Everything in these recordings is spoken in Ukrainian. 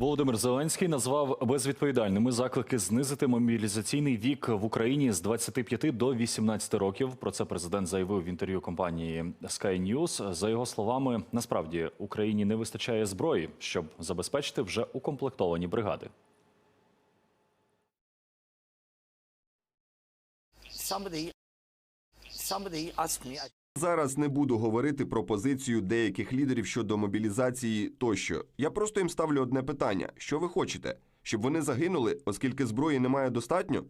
Володимир Зеленський назвав безвідповідальними заклики знизити мобілізаційний вік в Україні з 25 до 18 років. Про це президент заявив в інтерв'ю компанії Sky News. За його словами, насправді Україні не вистачає зброї, щоб забезпечити вже укомплектовані бригади. somebody somebody asked me Зараз не буду говорити про позицію деяких лідерів щодо мобілізації тощо. Я просто їм ставлю одне питання: що ви хочете? Щоб вони загинули, оскільки зброї немає достатньо?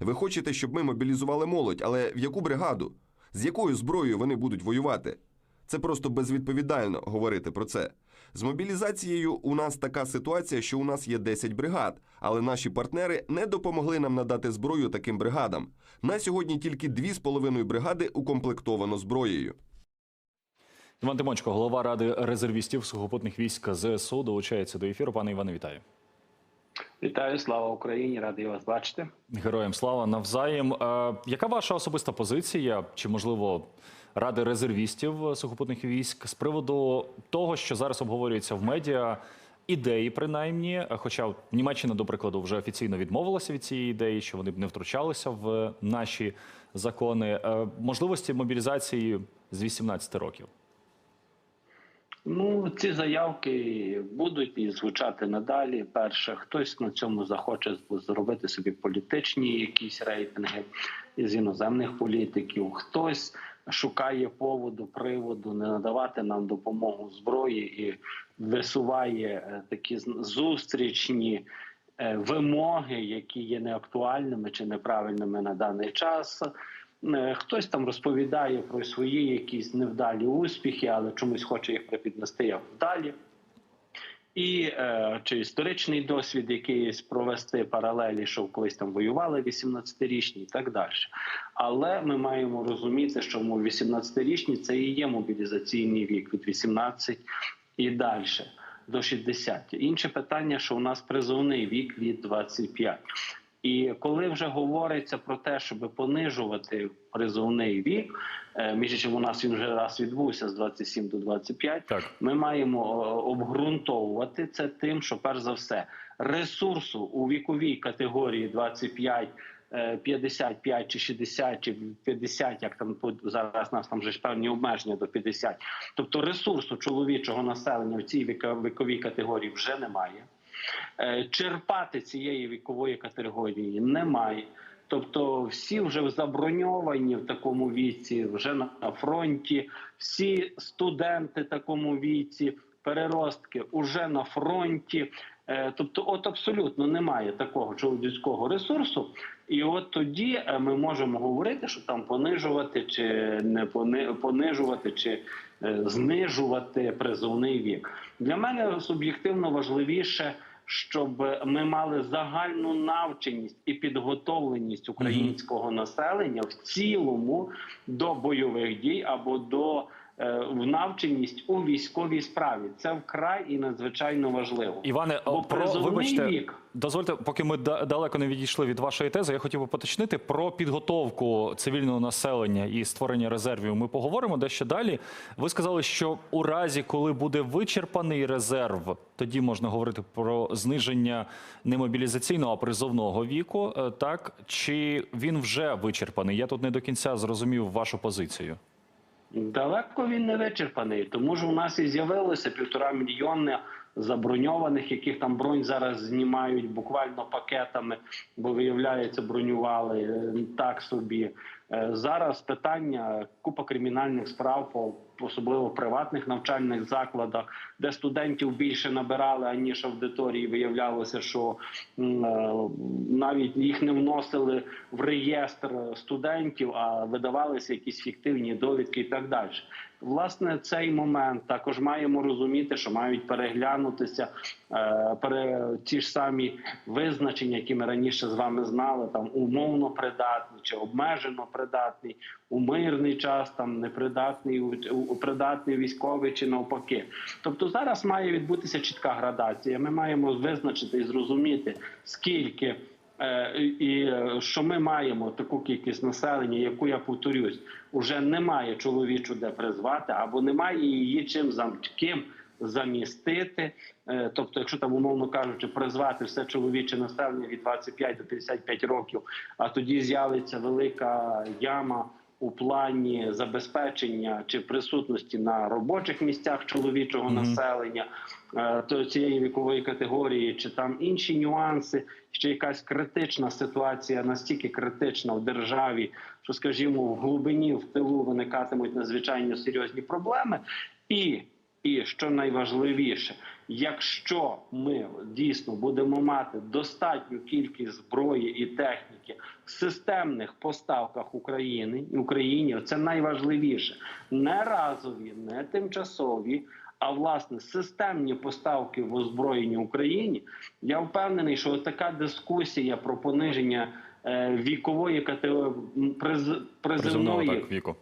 Ви хочете, щоб ми мобілізували молодь, але в яку бригаду? З якою зброєю вони будуть воювати? Це просто безвідповідально говорити про це. З мобілізацією у нас така ситуація, що у нас є 10 бригад, але наші партнери не допомогли нам надати зброю таким бригадам. На сьогодні тільки 2,5 бригади укомплектовано зброєю. Іван Тимончко, голова ради резервістів сухопутних військ ЗСУ, долучається до ефіру. Пане Іване, вітаю. Вітаю, слава Україні! Радий вас бачити. Героям слава навзаєм. Е, яка ваша особиста позиція, чи можливо ради резервістів сухопутних військ з приводу того, що зараз обговорюється в медіа? Ідеї, принаймні, хоча Німеччина, до прикладу, вже офіційно відмовилася від цієї ідеї, що вони б не втручалися в наші закони, Е, можливості мобілізації з 18 років. Ну, ці заявки будуть і звучати надалі. Перше, хтось на цьому захоче зробити собі політичні якісь рейтинги з іноземних політиків, хтось шукає поводу, приводу не надавати нам допомогу зброї і висуває е, такі зустрічні е, вимоги, які є неактуальними чи неправильними на даний час. Е, Хтось там розповідає про свої якісь невдалі успіхи, але чомусь хоче їх припіднести як вдалі. І е, чи історичний досвід якийсь провести паралелі, що колись там воювали 18-річні і так далі. Але ми маємо розуміти, що му 18-річні це і є мобілізаційний вік від 18 і далі до 60. Інше питання, що у нас призовний вік від 25. І коли вже говориться про те, щоб понижувати призовний вік, е, між іншим у нас він вже раз відбувся з 27 до 25, Так. ми маємо е, обґрунтовувати це тим, що перш за все ресурсу у віковій категорії 25, е, 55 чи 60 чи 50, як там зараз нас там вже ж певні обмеження до 50. Тобто ресурсу чоловічого населення в цій віковій категорії вже немає. Е, Черпати цієї вікової категорії немає. Тобто всі вже заброньовані в такому віці, вже на фронті, всі студенти в такому віці, переростки вже на фронті. Е, Тобто, от абсолютно немає такого чоловічського ресурсу, і от тоді е, ми можемо говорити, що там понижувати чи не понижувати, чи знижувати призовний вік. Для мене суб'єктивно важливіше, щоб ми мали загальну навченість і підготовленість українського населення в цілому до бойових дій або до е, в навченість у військовій справі. Це вкрай і надзвичайно важливо. Іване, Бо про вибачте, вік- дозвольте, поки ми далеко не відійшли від вашої тези, я хотів би поточнити про підготовку цивільного населення і створення резервів. Ми поговоримо дещо далі. Ви сказали, що у разі, коли буде вичерпаний резерв, тоді можна говорити про зниження не мобілізаційного, а призовного віку. Е, Так чи він вже вичерпаний? Я тут не до кінця зрозумів вашу позицію. Далеко він не вичерпаний, тому ж у нас і з'явилося півтора мільйони заброньованих, яких там бронь зараз знімають буквально пакетами, бо виявляється, бронювали е, так собі. Е, Зараз питання купа кримінальних справ особливо в приватних навчальних закладах, де студентів більше набирали аніж аудиторії. Виявлялося, що е, навіть їх не вносили в реєстр студентів, а видавалися якісь фіктивні довідки і так далі. Власне, цей момент також маємо розуміти, що мають переглянутися е, пере, ті ж самі визначення, які ми раніше з вами знали, там умовно придатний чи обмежено придатний, у мирний час там непридатний, у, придатний військовий чи навпаки. Тобто зараз має відбутися чітка градація. Ми маємо визначити і зрозуміти, скільки. Е, І що ми маємо таку кількість населення, яку я повторюсь, уже немає чоловічу де призвати, або немає її чим зам ким замістити. Е, Тобто, якщо там умовно кажучи, призвати все чоловіче населення від 25 до 55 років, а тоді з'явиться велика яма у плані забезпечення чи присутності на робочих місцях чоловічого населення, е, то цієї вікової категорії, чи там інші нюанси, ще якась критична ситуація, настільки критична в державі, що, скажімо, в глибині в тилу виникатимуть надзвичайно серйозні проблеми, і і що найважливіше, якщо ми дійсно будемо мати достатню кількість зброї і техніки в системних поставках України Україні, це найважливіше, не разові, не тимчасові. А власне системні поставки в озброєнні Україні, я впевнений, що така дискусія про пониження е, вікової категорії приз, Приземного так віку.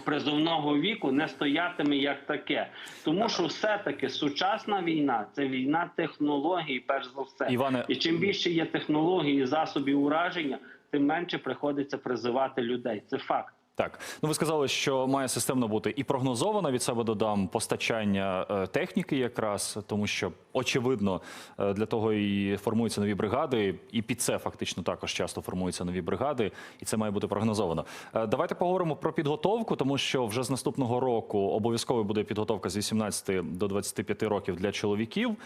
Призовного віку не стоятиме як таке, тому що все-таки сучасна війна це війна технологій, перш за все. Іване- І чим більше є технологій і засобів ураження, тим менше приходиться призивати людей. Це факт. Так, ну ви сказали, що має системно бути і прогнозовано від себе додам постачання е, техніки, якраз тому, що очевидно е, для того і формуються нові бригади, і під це фактично також часто формуються нові бригади, і це має бути прогнозовано. Е, Давайте поговоримо про підготовку, тому що вже з наступного року обов'язково буде підготовка з 18 до 25 років для чоловіків.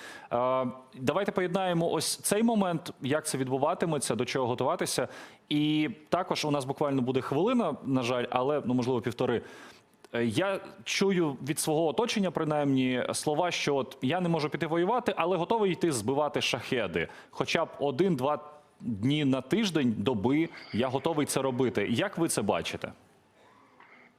Давайте поєднаємо ось цей момент, як це відбуватиметься, до чого готуватися. І також у нас буквально буде хвилина, на жаль, але ну можливо півтори. Е, Я чую від свого оточення, принаймні, слова, що от я не можу піти воювати, але готовий йти збивати шахеди. Хоча б один-два дні на тиждень, доби, я готовий це робити. Як ви це бачите?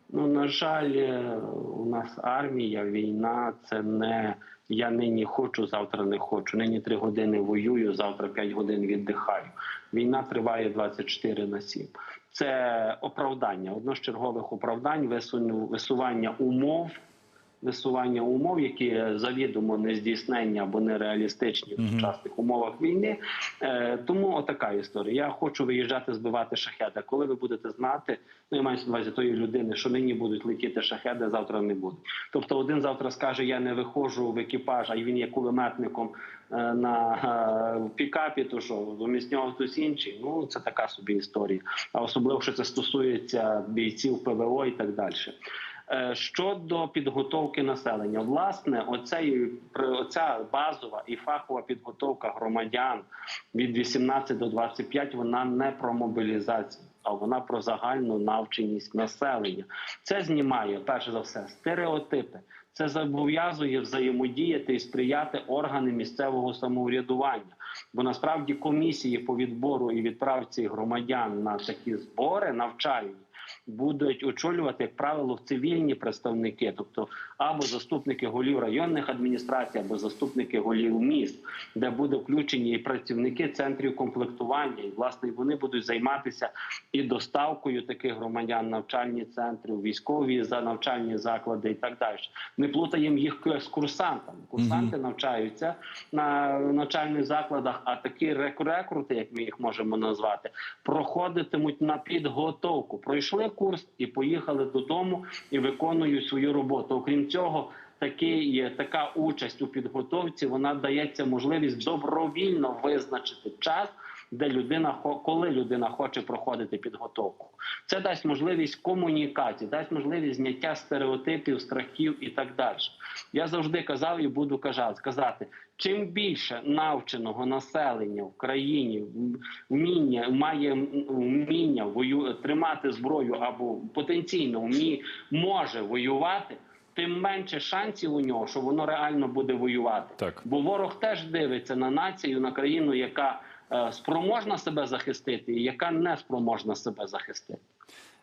Ну на жаль, е, у нас армія, війна це не я нині хочу, завтра не хочу. Нині три години воюю, завтра п'ять годин віддихаю. Війна триває 24 на 7. Це оправдання, одно з чергових оправдань, висування умов. Висування умов, які завідомо нездійснення або нереалістичні в сучасних умовах війни. Е, тому отака історія. Я хочу виїжджати збивати шахеди. Коли ви будете знати, ну я маю на увазі тої людини, що нині будуть летіти шахеди, завтра не будуть. Тобто, один завтра скаже: Я не виходжу в екіпаж, а він є кулеметником е, на е, пікапі, то що замість нього хтось інший. Ну це така собі історія. А особливо, що це стосується бійців ПВО і так далі. Е, Щодо підготовки населення, власне, при- оця базова і фахова підготовка громадян від 18 до 25, вона не про мобілізацію, а вона про загальну навченість населення. Це знімає перше за все стереотипи. Це зобов'язує взаємодіяти і сприяти органи місцевого самоврядування. Бо насправді комісії по відбору і відправці громадян на такі збори навчальні будуть очолювати, як правило, цивільні представники, тобто або заступники голів районних адміністрацій, або заступники голів міст, де буде включені і працівники центрів комплектування, і власне вони будуть займатися і доставкою таких громадян навчальні центри, військові за навчальні заклади і так далі. Не плутаємо їх з курсантами. Курсанти навчаються на навчальних закладах, а такі рекрути, як ми їх можемо назвати, проходитимуть на підготовку. Пройшли курс і поїхали додому і виконують свою роботу. Окрім цього. Такий така участь у підготовці вона дається можливість добровільно визначити час, де людина коли людина хоче проходити підготовку. Це дасть можливість комунікації, дасть можливість зняття стереотипів, страхів і так далі. Я завжди казав і буду казати, чим більше навченого населення в країні вміння має вміння вою тримати зброю або потенційно вмі, може воювати. Тим менше шансів у нього, що воно реально буде воювати. Так. Бо ворог теж дивиться на націю, на країну, яка спроможна себе захистити, і яка не спроможна себе захистити.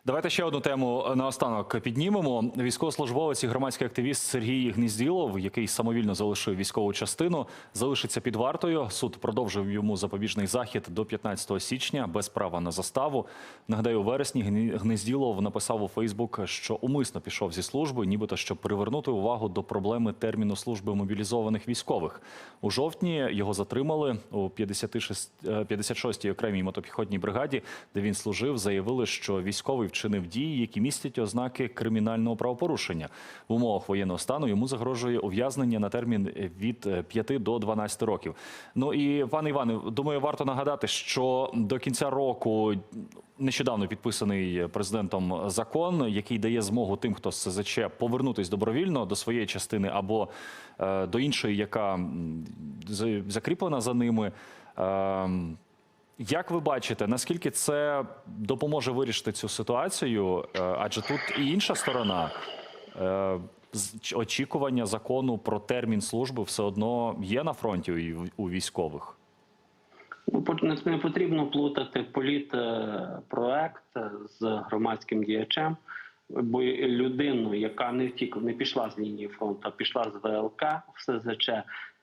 Давайте ще одну тему наостанок піднімемо. Військовослужбовець і громадський активіст Сергій Гнізділов, який самовільно залишив військову частину, залишиться під вартою. Суд продовжив йому запобіжний захід до 15 січня без права на заставу. Нагадаю, у вересні Гні- Гнізділов написав у Фейсбук, що умисно пішов зі служби, нібито щоб привернути увагу до проблеми терміну служби мобілізованих військових. У жовтні його затримали у 56, е, 56-й окремій мотопіхотній бригаді, де він служив. Заявили, що військовий вчинив дії, які містять ознаки кримінального правопорушення. В умовах воєнного стану йому загрожує ув'язнення на термін від 5 до 12 років. Ну і пане Іване, думаю, варто нагадати, що до кінця року нещодавно підписаний президентом закон, який дає змогу тим, хто з СЗЧ повернутись добровільно до своєї частини або е, до іншої, яка закріплена за ними. Ем, Як ви бачите, наскільки це допоможе вирішити цю ситуацію? Е, Адже тут і інша сторона е, очікування закону про термін служби все одно є на фронті у- військових. Ну, не- не потрібно плутати політпроект з громадським діячем, бо людину, яка не тільки не пішла з лінії фронту, а пішла з ВЛК в СЗЧ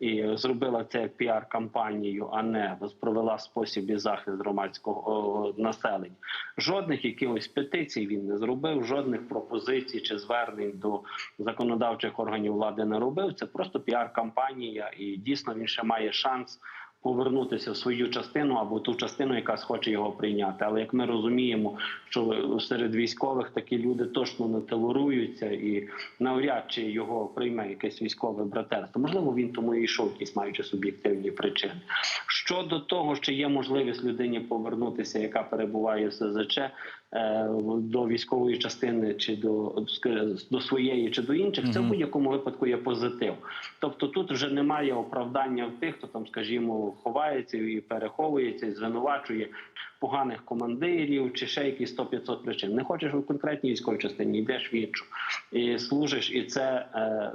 і зробила це як піар-кампанію, а не провела спосіб і захист громадського населення. Жодних якихось петицій він не зробив, жодних пропозицій чи звернень до законодавчих органів влади не робив. Це просто піар-кампанія, і дійсно він ще має шанс повернутися в свою частину або ту частину, яка схоче його прийняти. Але як ми розуміємо, що серед військових такі люди точно не толеруються, і навряд чи його прийме якесь військове братерство. Можливо, він тому і йшов, якісь маючи суб'єктивні причини. Щодо того, чи є можливість людині повернутися, яка перебуває в СЗЧ е, до військової частини, чи до, до своєї, чи до інших, це в будь-якому випадку є позитив. Тобто тут вже немає оправдання в тих, хто там, скажімо, ховається і переховується, і звинувачує поганих командирів чи ще якісь 100-500 причин. Не хочеш у конкретній військовій частині, йдеш в іншу і служиш, і це. Е,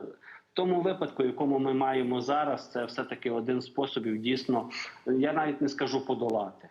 тому випадку, якому ми маємо зараз, це все таки один з способів дійсно, я навіть не скажу подолати,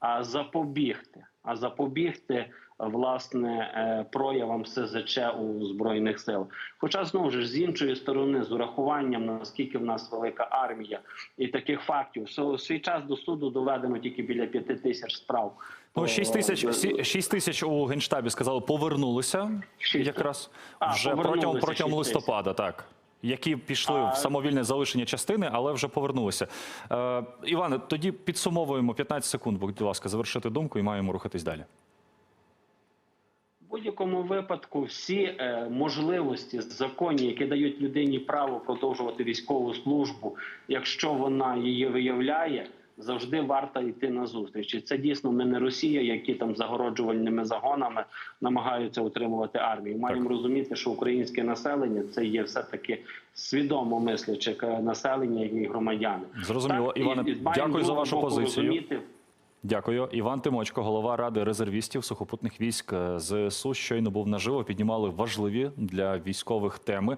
а запобігти. А запобігти власне е, проявам СЗЧ у збройних сил. Хоча знову ж з іншої сторони, з урахуванням наскільки в нас велика армія і таких фактів, що у свій час до суду доведено тільки біля п'яти тисяч справ. Ну, О, 6 тисяч, е, сі- 6 тисяч у генштабі сказали, повернулися Шість. якраз А, вже протягом, повернулися протягом 6 листопада, так. Які пішли в самовільне залишення частини, але вже повернулися. Е, Іване, тоді підсумовуємо 15 секунд, будь ласка, завершити думку і маємо рухатись далі. В будь-якому випадку всі е, можливості законні, які дають людині право продовжувати військову службу, якщо вона її виявляє, завжди варто йти на зустріч. І це дійсно ми не Росія, які там загороджувальними загонами намагаються утримувати армію. Маємо розуміти, що українське населення це є все таки свідомо мисляче населення і громадяни. Зрозуміло. і- Іване, і дякую за вашу позицію. розуміти, Дякую. Іван Тимочко, голова ради резервістів сухопутних військ е, ЗСУ, щойно був наживо. Піднімали важливі для військових теми.